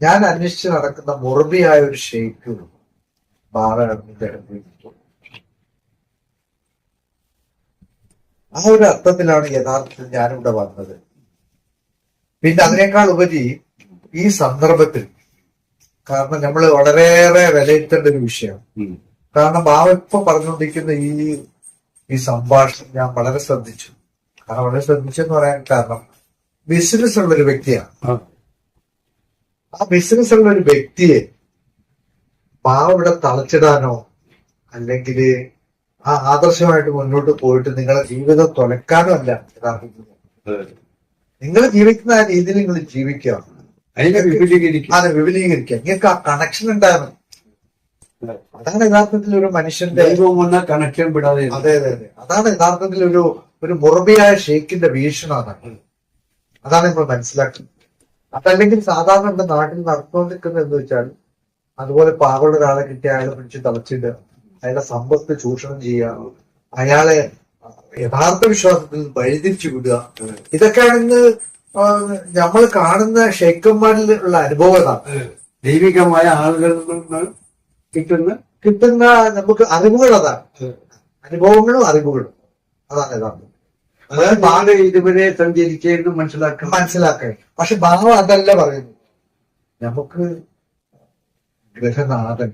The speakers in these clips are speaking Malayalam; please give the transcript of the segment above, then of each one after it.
ഞാൻ അന്വേഷിച്ച് നടക്കുന്ന മുറുമിയായ ഒരു ഷെയ്ക്ക് ബാറയുടെ ആ ഒരു അർത്ഥത്തിലാണ് യഥാർത്ഥത്തിൽ ഞാനിവിടെ വന്നത്. പിന്നെ അതിനേക്കാൾ ഉപരി ഈ സന്ദർഭത്തിൽ കാരണം നമ്മൾ വളരെയേറെ വിലയിരുത്തേണ്ട ഒരു വിഷയം. കാരണം ബാവ ഇപ്പൊ പറഞ്ഞുകൊണ്ടിരിക്കുന്ന ഈ ഈ സംഭാഷണം ഞാൻ വളരെ ശ്രദ്ധിച്ചു. കാരണം വളരെ ശ്രദ്ധിച്ചെന്ന് പറയാൻ കാരണം ബിസിനസ് ഉള്ള ഒരു വ്യക്തിയാണ് ആ. ബിസിനസ് ഉള്ള ഒരു വ്യക്തിയെ പാവിടെ തളച്ചിടാനോ അല്ലെങ്കിൽ ആ ആദർശമായിട്ട് മുന്നോട്ട് പോയിട്ട് നിങ്ങളെ ജീവിതം തുലക്കാനോ അല്ല യഥാർത്ഥത്തിൽ. നിങ്ങൾ ജീവിക്കുന്ന ആ രീതിയിൽ നിങ്ങൾ ജീവിക്കുക. അതിനെ വിപുലീകരിക്കുക. അതെ വിപുലീകരിക്കുക. നിങ്ങൾക്ക് ആ കണക്ഷൻ ഉണ്ടായിരുന്നു അതാണ് യഥാർത്ഥത്തിൽ ഒരു മനുഷ്യന്റെ കണക്ഷൻ വിടാതെ. അതെ അതെ അതെ. അതാണ് യഥാർത്ഥത്തിൽ ഒരു ഒരു മുറബിയായ ഷേക്കിന്റെ വീക്ഷണം അതാണ്. അതാണ് നമ്മൾ മനസ്സിലാക്കുന്നത്. അതല്ലെങ്കിൽ സാധാരണ നമ്മുടെ നാട്ടിൽ നടന്നുകൊണ്ടിരിക്കുന്നത് എന്ന് വെച്ചാൽ അതുപോലെ പാവമുള്ള ഒരാളെ കിട്ടിയ അയാളെ പിടിച്ച് തളച്ചിട്ട് അയാളുടെ സമ്പത്ത് ചൂഷണം ചെയ്യുക അയാളെ യഥാർത്ഥ വിശ്വാസത്തിൽ വഴിതിരിച്ചു വിടുക. ഇതൊക്കെയാണെന്ന് നമ്മൾ കാണുന്ന ഷെയ്ക്കന്മാരിൽ ഉള്ള അനുഭവങ്ങളാണ് ദൈവികമായ ആളുകളിൽ നിന്ന് കിട്ടുന്ന കിട്ടുന്ന നമുക്ക് അറിവുകൾ അതാണ്. അനുഭവങ്ങളും അറിവുകളും അതാണ് യഥാർത്ഥം. അതായത് നാട് ഇതുവരെ സഞ്ചരിച്ചതെന്ന് മനസ്സിലാക്കണം. മനസ്സിലാക്കാൻ പക്ഷെ ഭാവം അതല്ല പറയുന്നത്. നമുക്ക് ഗ്രഹനാഥൻ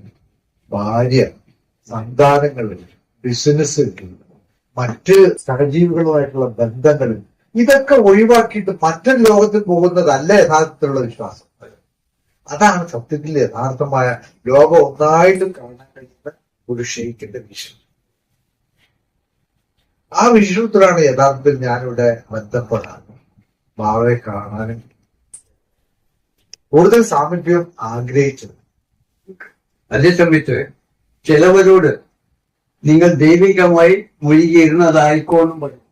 ഭാര്യ സന്താനങ്ങൾ ബിസിനസ് മറ്റ് സഹജീവികളുമായിട്ടുള്ള ബന്ധങ്ങൾ ഇതൊക്കെ ഒഴിവാക്കിയിട്ട് മറ്റൊരു ലോകത്തിൽ പോകുന്നതല്ല യഥാർത്ഥത്തിലുള്ള വിശ്വാസം. അതാണ് സത്യത്തിൽ യഥാർത്ഥമായ ലോകം ഒന്നായിട്ടും കാണാൻ കഴിയുന്ന ഒരു ഷെയ്ക്കിന്റെ വിഷയം. ആ വിഷയത്തിലാണ് യഥാർത്ഥത്തിൽ ഞാനിവിടെ ബന്ധപ്പെടാനും ഭാവയെ കാണാനും കൂടുതൽ സാമീപ്യം ആഗ്രഹിച്ചത്. അതേ സമയത്ത് ചിലവരോട് നിങ്ങൾ ദൈവികമായി മുഴുകിയിരുന്നതായിക്കോന്നും പറയും.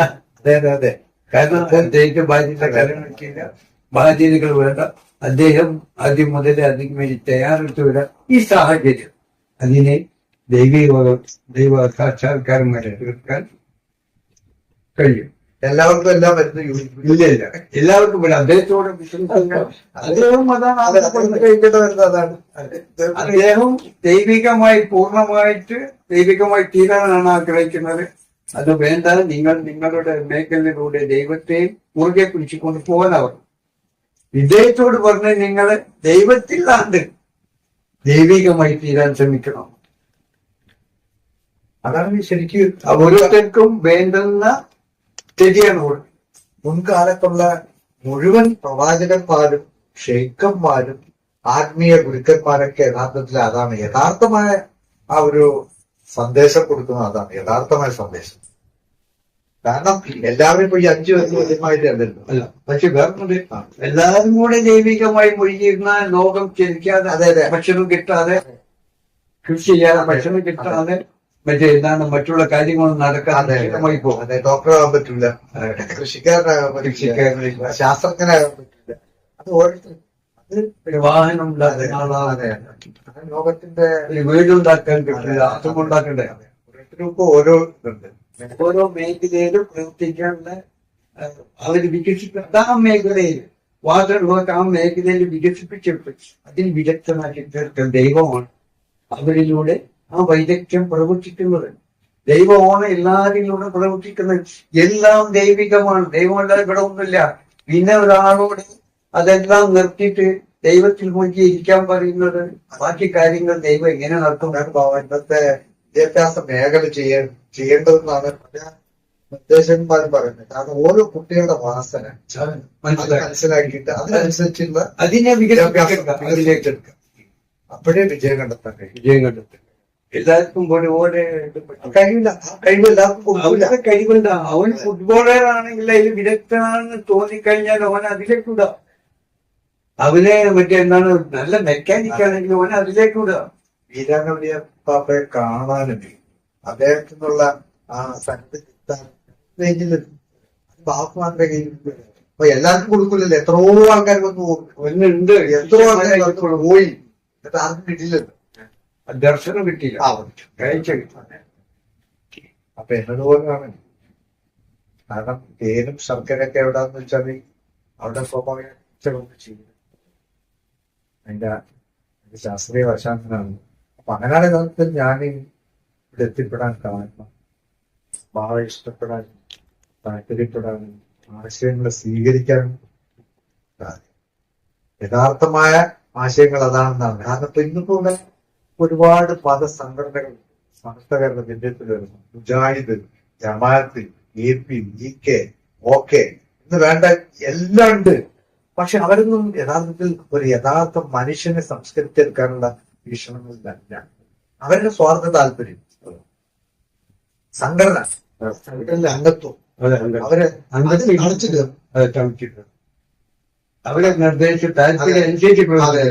അതെ അതെ അതെ. കാരണം അദ്ദേഹത്തെ ബാധ്യത കാര്യങ്ങളൊക്കെയില്ല ബാധ്യതകൾ വേണ്ട. അദ്ദേഹം ആദ്യം മുതലേ അതിന് വേണ്ടി തയ്യാറെടുത്തു വരാം. ഈ സാഹചര്യം. അതിനെ ദൈവിക ദൈവ സാക്ഷാത്കാരമായി തീർക്കാൻ കഴിയും. എല്ലാവർക്കും എല്ലാം വരുന്ന ഇല്ല ഇല്ല. എല്ലാവർക്കും വരാം. അദ്ദേഹത്തോട് അദ്ദേഹം അതാണ് അദ്ദേഹം ദൈവികമായി പൂർണമായിട്ട് ദൈവികമായി തീരാനാണ് ആഗ്രഹിക്കുന്നത്. അത് വേണ്ട. നിങ്ങൾ നിങ്ങളുടെ മേഖലയിലൂടെ ദൈവത്തെ മുറുകെ പിടിച്ചുകൊണ്ട് അവർ. ഇദ്ദേഹത്തോട് പറഞ്ഞ് നിങ്ങൾ ദൈവത്തില്ലാണ്ട് ദൈവികമായി തീരാൻ ശ്രമിക്കണം. അതാണ് ശരിക്കും ഓരോരുത്തർക്കും വേണ്ടുന്ന ശരിയാണ്. മുൻകാലത്തുള്ള മുഴുവൻ പ്രവാചകന്മാരും ഷെയ്ഖന്മാരും ആത്മീയ ഗുരുക്കന്മാരൊക്കെ യഥാർത്ഥത്തിൽ അതാണ് യഥാർത്ഥമായ ആ ഒരു സന്ദേശം കൊടുക്കുന്നത് അതാണ് യഥാർത്ഥമായ സന്ദേശം കാരണം എല്ലാവരും ഇപ്പൊ ഈ അഞ്ചു വയസ്സ് വല്യമായിട്ടല്ലല്ലോ അല്ല പക്ഷെ വേറെ. എല്ലാവരും കൂടെ ദൈവികമായി മുഴുകിയിരുന്ന ലോകം ചലിക്കാതെ അതെ അതെ ഭക്ഷണം കിട്ടാതെ കൃഷി ചെയ്യാതെ ഭക്ഷണം കിട്ടാതെ മറ്റേ എന്താണ് മറ്റുള്ള കാര്യങ്ങൾ നടക്കാതെ പോകും. അതെ ഡോക്ടറാകാൻ പറ്റില്ല. കൃഷിക്കാരനാകാൻ പറ്റില്ല. ശാസ്ത്രജ്ഞനാകാൻ പറ്റില്ല. അത് ഒരു വാഹനം ഉണ്ടാക്കുന്ന ആളാണ്. ലോകത്തിന്റെ ഒരു വീടുണ്ടാക്കാൻ കിട്ടില്ല. അതും ഉണ്ടാക്കണ്ടേ? ഓരോരുത്തർക്കും ഓരോ ഇതുണ്ട്. ഓരോ മേഖലയിലും പ്രവർത്തിക്കാനുള്ള അവർ അവർ വികസിപ്പിച്ച ആ മേഖലയിൽ വർക്ക് ആ മേഖലയിൽ വികസിപ്പിച്ചെടുത്ത് അതിന് വിദഗ്ധമാക്കി തീർക്കാൻ ദൈവമാണ് അവരിലൂടെ ആ വൈദഗ്ധ്യം പ്രവർത്തിക്കുന്നത്. ദൈവമാണ് എല്ലാവരിലൂടെ പ്രവർത്തിക്കുന്നത്. എല്ലാം ദൈവികമാണ്. ദൈവമല്ലാതെ ഇവിടെ ഒന്നുമില്ല. പിന്നെ ഒരാളോട് അതെല്ലാം നിർത്തിയിട്ട് ദൈവത്തിൽ മുഴുകി ഇരിക്കാൻ പറയുന്നത് ബാക്കി കാര്യങ്ങൾ ദൈവം എങ്ങനെ നടത്തും ഇന്നത്തെ വിദ്യാഭ്യാസ മേഖല ചെയ്യ ചെയ്യേണ്ടതെന്നാണ് പല നിർദ്ദേശന്മാർ പറയുന്നത്. കാരണം ഓരോ കുട്ടികളുടെ വാസന മനസ്സിലാക്കിയിട്ട് അതിനനുസരിച്ചുള്ള അതിനെ വിദ്യാഭ്യാസം വികസിപ്പിക്കുക അപ്പോഴേ വിജയം കണ്ടെത്താൻ കഴിയും. വിജയം കണ്ടെത്തുക. എല്ലാവർക്കും ഒരുപോലെ കഴിവില്ല. കഴിയില്ല ആ കഴിവ് എല്ലാവർക്കും കൊടുക്കില്ല അവരുടെ കഴിവുണ്ട് അവൻ ഫുട്ബോളർ ആണെങ്കിൽ അതിൽ വിദഗ്ധനാണെന്ന് തോന്നിക്കഴിഞ്ഞാൽ അവൻ അതിലേക്ക് വിടാം അവനെ മറ്റേ എന്താണ് നല്ല മെക്കാനിക് ആണെങ്കിൽ അവൻ അതിലേക്ക് വിടാം വീരാനവലിയ പാപ്പയെ കാണാനും അദ്ദേഹത്തിനുള്ള ആ സ്ഥലത്ത് പാപ്പ മാത്രമേ കയ്യിൽ അപ്പൊ എല്ലാവർക്കും കൊടുക്കില്ലല്ലോ. എത്രയോ ആൾക്കാർ വന്നു പോകും. എത്രയോ ആൾക്കാർ പോയി. എന്നിട്ട് ആർക്കും കിട്ടില്ലല്ലോ ദർശനം കിട്ടിയില്ല. കാഴ്ച കിട്ടി. അപ്പൊ എന്നോട് പോലെയാണ് കാരണം തേനും ശർക്കരയൊക്കെ എവിടാന്ന് വെച്ചാൽ അവിടെ സ്വാഭാവിക ചെയ്യും അതിന്റെ ശാസ്ത്രീയ വശാന്തനാണ്. അപ്പൊ അങ്ങനെ കാലത്തിൽ ഞാൻ ഇവിടെ എത്തിപ്പെടാൻ കാരണം. ഭാവ ഇഷ്ടപ്പെടാൻ താല്പര്യപ്പെടാൻ ആശയങ്ങളെ സ്വീകരിക്കാൻ യഥാർത്ഥമായ ആശയങ്ങൾ അതാണെന്നാണ്. കാരണം ഇപ്പൊ ഇന്നിപ്പോ ഇവിടെ ഒരുപാട് മതസംഘടനകൾ സമസ്തകരുടെ ബിന്ദത്തിൽ വരുന്നു. Mujahid Jamaat A P E K okay എന്ന് വേണ്ട എല്ലാം ഉണ്ട്. പക്ഷെ അവരൊന്നും യഥാർത്ഥത്തിൽ ഒരു യഥാർത്ഥ മനുഷ്യനെ സംസ്കരിച്ചെടുക്കാനുള്ള വീക്ഷണങ്ങളിലല്ല അവരുടെ സ്വാർത്ഥ താല്പര്യം. സംഘടന സംഘടനയിലെ അംഗത്വം. അവരെ അവർ നിർദ്ദേശിച്ച താല്പര്യം അനുസരിച്ച് അതെ.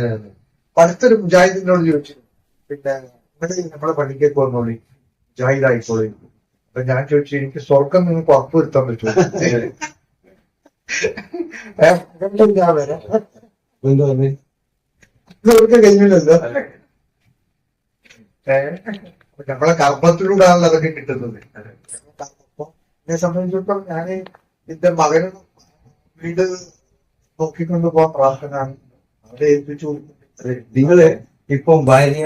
അടുത്തൊരു മുജാഹിദിനോട് ചോദിച്ചു. പിന്നെ ഇവിടെ നമ്മളെ പള്ളിക്കേക്ക് വന്നോളി. ജാഹിദായിക്കോളി. അപ്പൊ ഞാൻ ചോദിച്ചു എനിക്ക് സ്വർഗം നിങ്ങൾക്ക് ഉറപ്പുവരുത്താൻ പറ്റുമോ? ഞാൻ വരാം. സ്വർഗം കഴിഞ്ഞില്ലല്ലോ നമ്മളെ കർമ്മത്തിലൂടെയാണല്ലോ അതൊക്കെ കിട്ടുന്നത്. എന്നെ സംബന്ധിച്ചിടത്തോളം ഞാൻ എന്റെ മകനും വീട് നോക്കിക്കൊണ്ട് പോകാൻ പ്രാർത്ഥനയാണ്. അവരെ ഏൽപ്പിച്ചു നിങ്ങൾ ഇപ്പം ഭാര്യ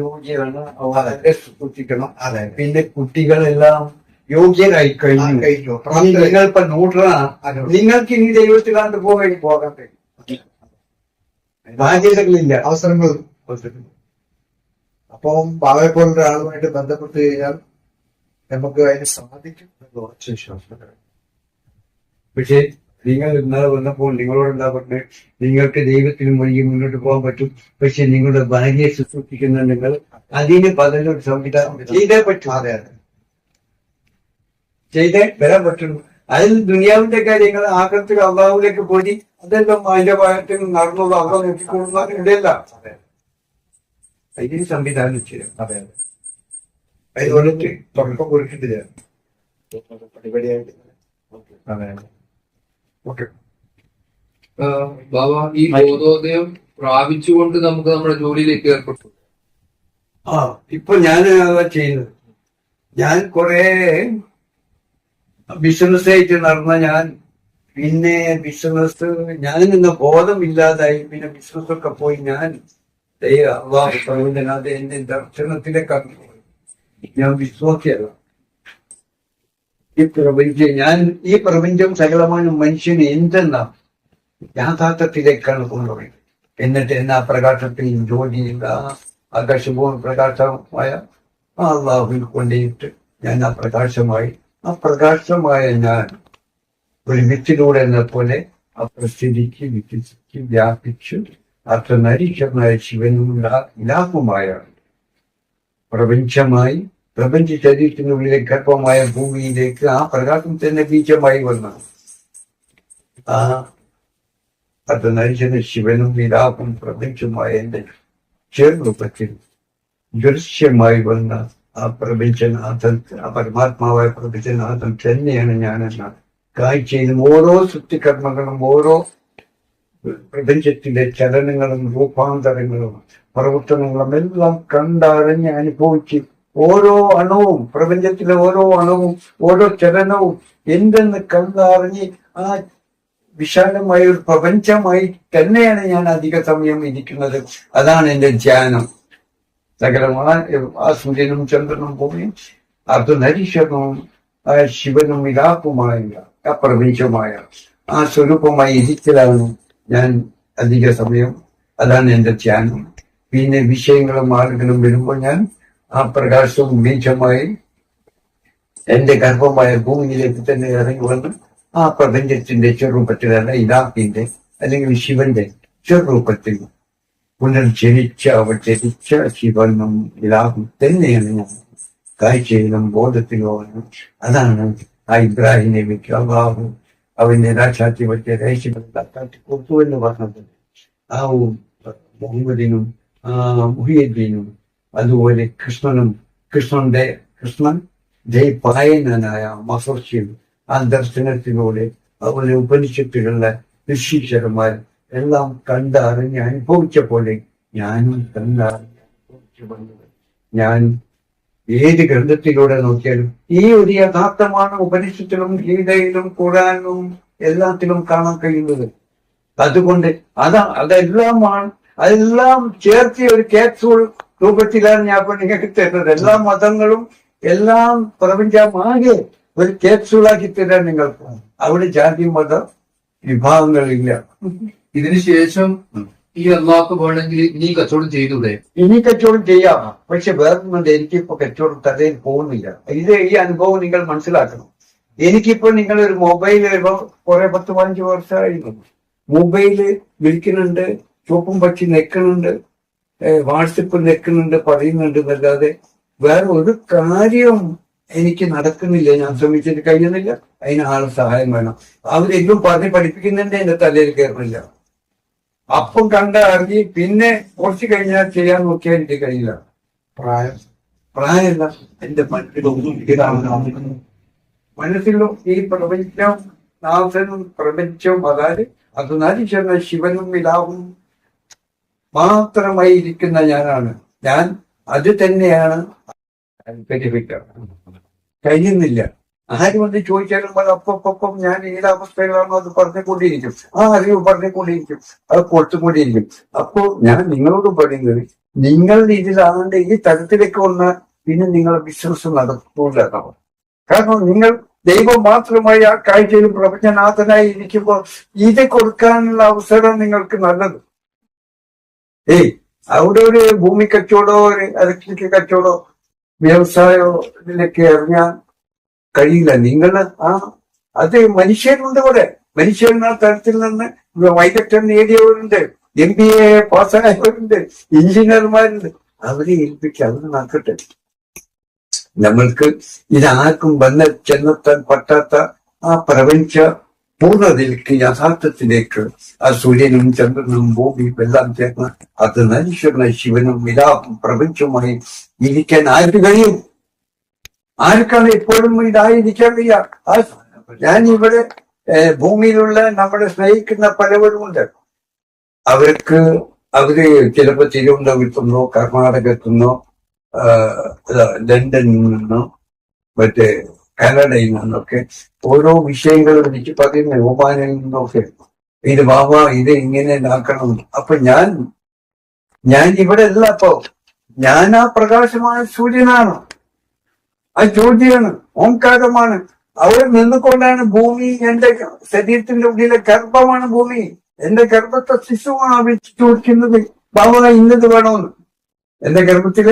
യോഗ്യമാണ് അവരെ സൂക്ഷിക്കണം അതെ. പിന്നെ കുട്ടികളെല്ലാം യോഗ്യരായി കഴിഞ്ഞു. കഴിഞ്ഞു. നിങ്ങൾ ഇപ്പൊ ന്യൂട്രലാണ് നിങ്ങൾക്ക് ഇനി ദൈവത്തിൽ കണ്ടു പോകാൻ പോകാൻ കഴിയും. ബാധ്യതകളില്ല. അവസരങ്ങൾ അപ്പം ബാബയെ പോലുള്ള ആളുമായിട്ട് ബന്ധപ്പെട്ട് കഴിഞ്ഞാൽ നമുക്ക് അതിന് സാധിക്കും എന്ന് ഉറച്ച വിശ്വാസം. പക്ഷേ നിങ്ങൾ ഇന്നലെ വന്നപ്പോൾ നിങ്ങളോട് എന്താ പറഞ്ഞത് നിങ്ങൾക്ക് ദൈവത്തിന് മുഴുകി മുന്നോട്ട് പോകാൻ പറ്റും. പക്ഷെ നിങ്ങളുടെ ഭാര്യയെ ശുശ്രൂഷിക്കുന്ന നിങ്ങൾ അതിന് പതിനൊരു സംവിധാനം ചെയ്തേ പറ്റും. ചെയ്തേ വരാൻ പറ്റുള്ളൂ അതിൽ ദുനിയാവിന്റെ കാര്യങ്ങൾ ആകൃത്തിൽ അള്ളാഹുലേക്ക് പോയി അതെല്ലാം അതിന്റെ ഭാഗത്തിൽ നടന്നത് അള്ളാഹ് നോക്കിക്കൊള്ളുന്ന ഇടയല്ല. അതെ. അതിന് സംവിധാനം ചെയ്യാം അതെ അതെ. അതുകൊണ്ട് തുടക്കം കുറിച്ചിട്ടില്ല പടിപടിയായിട്ട് അതെ അതെ. ഓക്കെ ബാബ ഈ ബോധോദയം പ്രാപിച്ചുകൊണ്ട് നമുക്ക് നമ്മുടെ ജോലിയിലേക്ക് ഏർപ്പെട്ടു. ആ ഇപ്പൊ ഞാൻ അതാ ചെയ്യുന്നത്. ഞാൻ കുറെ ബിസിനസ് ആയിട്ട് നടന്ന ഞാൻ പിന്നെ ബിസിനസ് ഞാൻ ഇന്ന് ബോധമില്ലാതായി. പിന്നെ ബിസിനസ് ഒക്കെ പോയി ഞാൻ അള്ളാഹു പ്രവചനാഥ എന്റെ ദർശനത്തിലേക്ക് ഞാൻ വിശ്വാസിയല്ല. ഈ പ്രപഞ്ചം ഞാൻ ഈ പ്രപഞ്ചം സകലമാണ് മനുഷ്യന് എന്തെന്ന യാഥാർത്ഥ്യത്തിലേക്കാണ് കൊണ്ടുപോയത്? എന്നിട്ട് എന്നാ പ്രകാശത്തിൽ ജോലിയില്ല ആകാശഭൂമി പ്രകാശമായ ആ അള്ളാഹുവിൽ കൊണ്ടിട്ട് ഞാൻ ആ പ്രകാശമായി ആ പ്രകാശമായ ഞാൻ ഒരു വിത്തിലൂടെ എന്ന പോലെ ആ പ്രസിദ്ധിക്ക് വികസിച്ച് വ്യാപിച്ച് അർത്ഥനരീക്ഷനായ ശിവനും ഇലാ- ഇലാഹുമായ പ്രപഞ്ചമായി പ്രപഞ്ച ശരീരത്തിനുള്ളിലെ ഗർഭമായ ഭൂമിയിലേക്ക് ആ പ്രകാശം തന്നെ ബീജമായി വന്നു. ആ അത് നരിച്ചത് ശിവനും വിലാപും പ്രപഞ്ചമായ എന്റെ ചേർന്നൂപ്പത്തിൽ ദൃശ്യമായി വന്ന ആ പ്രപഞ്ചനാഥൻ ആ പരമാത്മാവായ പ്രപഞ്ചനാഥൻ തന്നെയാണ് ഞാനെന്ന കാഴ്ചയിലും ഓരോ സൃഷ്ടികർമ്മങ്ങളും ഓരോ പ്രപഞ്ചത്തിന്റെ ചലനങ്ങളും രൂപാന്തരങ്ങളും പ്രവർത്തനങ്ങളും എല്ലാം കണ്ടറിഞ്ഞ് അനുഭവിച്ച് ഓരോ അണുവും പ്രപഞ്ചത്തിലെ ഓരോ അണുവും ഓരോ ചലനവും എന്തെന്ന് കണ്ടറിഞ്ഞ് ആ വിശാലമായ ഒരു പ്രപഞ്ചമായി തന്നെയാണ് ഞാൻ അധിക സമയം ഇരിക്കുന്നത്. അതാണ് എന്റെ ധ്യാനം. സകലമായ ആ സൂര്യനും ചന്ദ്രനും ഭൂമിയും അർദ്ധനരീശ്വരനും ആ ശിവനും ഇതാക്കുമായ ആ പ്രപഞ്ചമായ ആ സ്വരൂപമായി ഇരിക്കലാണ് ഞാൻ അധിക സമയം. അതാണ് എന്റെ ധ്യാനം. പിന്നെ വിഷയങ്ങളും ആളുകളും വരുമ്പോൾ ഞാൻ ആ പ്രകാശവും ബീജമായി എന്റെ ഗർഭമായ ഭൂമിയിലേക്ക് തന്നെ ഇറങ്ങി വന്ന് ആ പ്രപഞ്ചത്തിന്റെ ചെറുപ്പത്തിലല്ല ഇതാക്കിന്റെ അല്ലെങ്കിൽ ശിവന്റെ ചെറുപ്പത്തിൽ പുനർജനിച്ച അവതരിച്ച ശിവനും ഇതാകും തന്നെയാണ് ഞാൻ കാഴ്ചയിലും ബോധത്തിലും അതാണ് ആ ഇബ്രാഹിം നബിക്ക് അവന്റെ രാജാത്തി രഹസ്യങ്ങൾ കാട്ടി കൊടുത്തു എന്ന് പറഞ്ഞത്. ആ മുഹമ്മദിനും ആ മുഹിയുദ്ദീനും അതുപോലെ കൃഷ്ണനും കൃഷ്ണന്റെ കൃഷ്ണൻ ജയ്പായനായ മഹർഷിയും ആ ദർശനത്തിലൂടെ അതുപോലെ ഉപനിഷത്തുകളിലെ ഋഷീശ്വരന്മാർ എല്ലാം കണ്ടറിഞ്ഞ് അനുഭവിച്ച പോലെ ഞാനും കണ്ടറിഞ്ഞ് അനുഭവിച്ചു വന്നത് ഞാൻ ഏത് ഗ്രന്ഥത്തിലൂടെ നോക്കിയാലും ഈ ഒരു യഥാർത്ഥമാണ് ഉപനിഷത്തിലും ഗീതയിലും ഖുറാനിലും എല്ലാത്തിലും കാണാൻ കഴിയുന്നത്. അതുകൊണ്ട് അതാ അതെല്ലാമാണ് അതെല്ലാം ചേർത്ത് ഒരു ക്യാപ്സൂൾ രൂപത്തിലാണ് ഞാൻ നിങ്ങൾക്ക് തരുന്നത്. എല്ലാ മതങ്ങളും എല്ലാം പ്രപഞ്ചമാകെ ഒരു ക്യാപ്സൂളാക്കി തരാൻ നിങ്ങൾക്ക്. അവിടെ ജാതി മത വിഭാഗങ്ങളില്ല. ഇതിനുശേഷം ഈ അള്ളാഹ് വേണമെങ്കിൽ ഇനി കച്ചവടം ചെയ്തൂടെ ഇനി കച്ചവടം ചെയ്യാം. പക്ഷെ വേറൊന്നുണ്ട് എനിക്കിപ്പോ കച്ചവടം തലയിൽ പോകുന്നില്ല. ഇത് ഈ അനുഭവം നിങ്ങൾ മനസ്സിലാക്കണം. എനിക്കിപ്പോ നിങ്ങൾ ഒരു മൊബൈൽ ഇപ്പൊ കുറെ പത്ത് പതിനഞ്ച് വർഷമായിരുന്നു മൊബൈൽ വിളിക്കുന്നുണ്ട് ചുവപ്പും പക്ഷി നെക്കുന്നുണ്ട് വാട്സപ്പിൽ നിൽക്കുന്നുണ്ട് പറയുന്നുണ്ട് എന്നല്ലാതെ വേറെ ഒരു കാര്യം എനിക്ക് നടക്കുന്നില്ല. ഞാൻ ശ്രമിച്ചിട്ട് കഴിയുന്നില്ല അതിന് ആളെ സഹായം വേണം. അവരെങ്കിലും പറഞ്ഞ് പഠിപ്പിക്കുന്നുണ്ട് എന്റെ തലയിൽ കയറുന്നില്ല. അപ്പം കണ്ട അറിഞ്ഞ് പിന്നെ കുറച്ച് കഴിഞ്ഞാൽ ചെയ്യാൻ നോക്കിയാൽ എനിക്ക് കഴിയില്ല. പ്രായം. പ്രായമല്ല. എന്റെ മനസ്സിലും ഈ പ്രപഞ്ചം നാഥനും പ്രപഞ്ചവും അതായത് അത് നരിച്ചെന്ന ശിവനും ഇലാവും മാത്രമായി ഇരിക്കുന്ന ഞാനാണ്. ഞാൻ അത് തന്നെയാണ് കഴിയുന്നില്ല. ആര് വന്ന് ചോദിച്ചാലും അപ്പം ഞാൻ ഏത് അവസ്ഥയിലാണോ അത് പറഞ്ഞുകൊണ്ടിരിക്കും. ആ അറിവ് പറഞ്ഞുകൊണ്ടിരിക്കും. അത് കൊടുത്തുകൊണ്ടിരിക്കും. അപ്പോ ഞാൻ നിങ്ങളോട് പറയുന്നത് നിങ്ങൾ ഇതിലാണ്ട് ഈ തരത്തിലേക്ക് വന്ന പിന്നെ നിങ്ങളെ ബിസിനസ് നടക്കൂല. കാരണം നിങ്ങൾ ദൈവം മാത്രമായി ആ കാഴ്ചയിൽ പ്രപഞ്ചനാഥനായി ഇരിക്കുമ്പോൾ ഇത് കൊടുക്കാനുള്ള അവസരം നിങ്ങൾക്ക് നല്ലത്. ഏയ് അവിടെ ഒരു ഭൂമി കച്ചവടമോ ഒരു ഇലക്ട്രിക് കച്ചവടമോ വ്യവസായമോ ഇതിലൊക്കെ ഇറങ്ങാൻ കഴിയില്ല. നിങ്ങൾ ആ അത് മനുഷ്യരുണ്ട് ഇവിടെ. മനുഷ്യൻ ആ തരത്തിൽ നിന്ന് വൈദഗ്ധ്യം നേടിയവരുണ്ട്. എം ബി എ പാസ്സായവരുണ്ട്. എഞ്ചിനീയർമാരുണ്ട്. അവരെ ഏൽപ്പിക്കുക അവർ നടക്കട്ടെ നമ്മൾക്ക് ഇതാർക്കും വന്ന് ചെന്നെത്താൻ പറ്റാത്ത ആ പ്രപഞ്ച പൂർണതയിലേക്ക് യഥാർത്ഥത്തിലേക്ക് ആ സൂര്യനും ചന്ദ്രനും ഭൂമിയും എല്ലാം ചേർന്ന് അത് നരീശ്വരന ശിവനും വിലാപം പ്രപഞ്ചവുമായി ഇരിക്കാൻ ആർക്ക് കഴിയും ആർക്കാണ് എപ്പോഴും ഇതായിരിക്കാൻ വയ്യ ഞാൻ ഇവിടെ ഭൂമിയിലുള്ള നമ്മളെ സ്നേഹിക്കുന്ന പലവരുമുണ്ട് അവർക്ക് അവർ ചിലപ്പോ തിരുവനന്തപുരത്തുനിന്നോ കർണാടകത്തുനിന്നോ ലണ്ടനിൽ നിന്നോ മറ്റേ കാനഡയിൽ നിന്നൊക്കെ ഓരോ വിഷയങ്ങളും എനിക്ക് പറയുന്ന ഒമാനിൽ നിന്നൊക്കെ ഇത് ബാബ ഇത് ഇങ്ങനെ ആക്കണം അപ്പൊ ഞാൻ ഞാൻ ഇവിടെ അല്ല അപ്പോ ഞാൻ ആ പ്രകാശമായ സൂര്യനാണ്. ആ ജ്യോതിയാണ് ഓംകാരമാണ്. അവിടെ നിന്നുകൊണ്ടാണ് ഭൂമി എന്റെ ശരീരത്തിന്റെ ഉള്ളിലെ ഗർഭമാണ് ഭൂമി. എന്റെ ഗർഭത്തെ ശിശുവാണ് വെച്ച് ചോദിക്കുന്നത്. ബാബ ഇന്നത് വേണമെന്ന് എന്റെ ഗർഭത്തിൽ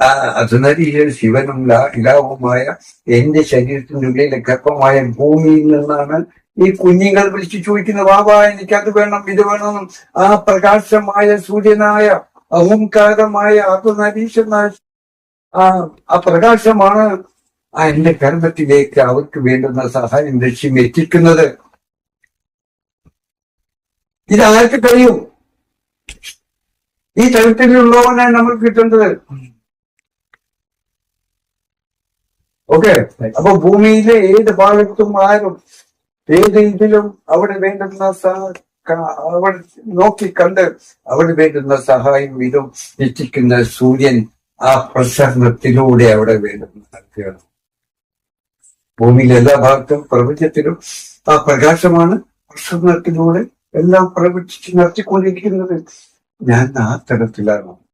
ആ, അതുനരി ശിവനും ലാ- ഇലാവുമായ എന്റെ ശരീരത്തിന്റെ ഉള്ളിലെ ഗർഭമായ ഭൂമിയിൽ നിന്നാണ് ഈ കുഞ്ഞുങ്ങൾ വിളിച്ചു ചോദിക്കുന്ന ബാബ എനിക്കത് വേണം ഇത് വേണം ആ പ്രകാശമായ സൂര്യനായ അഹംകാരമായ അതുനരീശനായ ആ ആ പ്രകാശമാണ് ആ എന്റെ കർമ്മത്തിലേക്ക് അവർക്ക് വേണ്ടുന്ന സഹായം ലക്ഷ്യം എത്തിക്കുന്നത്. ഇതാർക്ക് കഴിയും? ഈ തരത്തിലുള്ളവനാണ് നമ്മൾ കിട്ടേണ്ടത്. ഓക്കെ അപ്പൊ ഭൂമിയിലെ ഏത് ഭാഗത്തും ആരും ഏത് ഇതിലും അവിടെ വേണ്ടുന്ന നോക്കി കണ്ട് അവിടെ വേണ്ടുന്ന സഹായം ഇതും എത്തിക്കുന്ന സൂര്യൻ ആ പ്രസരണത്തിലൂടെ അവിടെ വേണ്ടുന്ന നൽകുകയാണ് ഭൂമിയിലെ എല്ലാ ഭാഗത്തും പ്രപഞ്ചത്തിലും ആ പ്രകാശമാണ് പ്രസരണത്തിലൂടെ എല്ലാം പ്രവചിച്ച് നടത്തിക്കൊണ്ടിരിക്കുന്നത്. ഞാൻ ആ തരത്തിലാണ്.